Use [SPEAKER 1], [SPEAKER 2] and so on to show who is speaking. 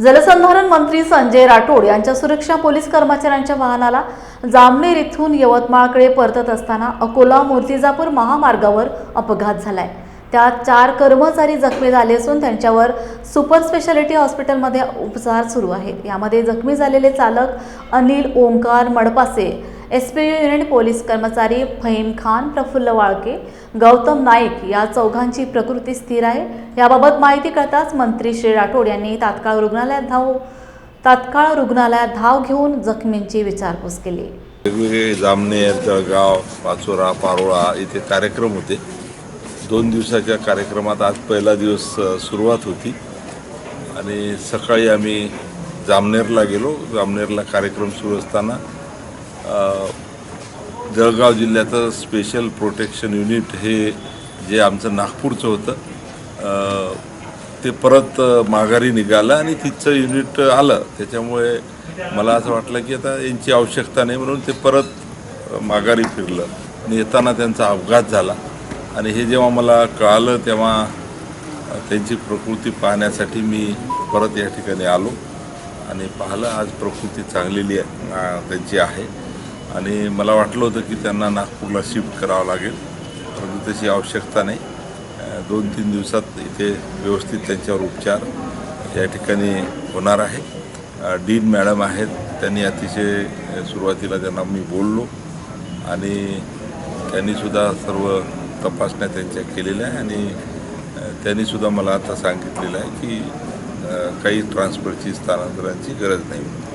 [SPEAKER 1] जलसंधारण मंत्री संजय राठोड यांच्या सुरक्षा पोलीस कर्मचाऱ्यांच्या वाहनाला जामनेर इथून यवतमाळकडे परतत असताना अकोला मूर्तिजापूर महामार्गावर अपघात झालाय. त्यात चार कर्मचारी जखमी झाले असून त्यांच्यावर सुपर स्पेशालिटी हॉस्पिटलमध्ये उपचार सुरू आहेत यामध्ये जखमी झालेले चालक Anil Omkar Madpase S P unit police कर्मचारी फहीम खान प्रफुल्ल वाळके गौतम नाईक या चौघांची प्रकृती स्थिर आहे. याबाबत माहिती कळताच मंत्री श्री राठोड यांनी तात्काळ रुग्णालयात धाव तात्काळ रुग्णालयात धाव घेऊन जखमींची विचारपूस केली.
[SPEAKER 2] वेगवेगळे जामनेर जळगाव पाचोरा पारोळा इथे कार्यक्रम होते. दोन दिवसाच्या कार्यक्रमात आज पहिला दिवस सुरुवात होती. आणि सकाळी आम्ही जामनेरला गेलो. जामनेरला कार्यक्रम सुरू असताना जळगाव जिल्ह्याचं स्पेशल प्रोटेक्शन युनिट हे जे आमचं नागपूरचं होतं ते परत माघारी निघालं आणि तिथचं युनिट आलं. त्याच्यामुळे मला असं वाटलं की आता यांची आवश्यकता नाही म्हणून ते परत माघारी फिरलं. आणि येताना त्यांचा अपघात झाला. आणि हे जेव्हा मला कळालं तेव्हा त्यांची प्रकृती पाहण्यासाठी मी परत या ठिकाणी आलो. आणि पाहिलं आज प्रकृती चांगलेली आहे त्यांची आहे. आणि मला वाटलं होतं की त्यांना नागपूरला शिफ्ट करावं लागेल परंतु तशी आवश्यकता नाही. दोन तीन दिवसात इथे व्यवस्थित त्यांच्यावर उपचार या ठिकाणी होणार आहे. डीन मॅडम आहेत त्यांनी अतिशय सुरुवातीला त्यांना मी बोललो आणि त्यांनीसुद्धा सर्व तपासण्या त्यांच्या केलेल्या आहे आणि त्यांनीसुद्धा मला आता सांगितलेलं आहे की काही ट्रान्सफरची स्थानांतरांची गरज नाही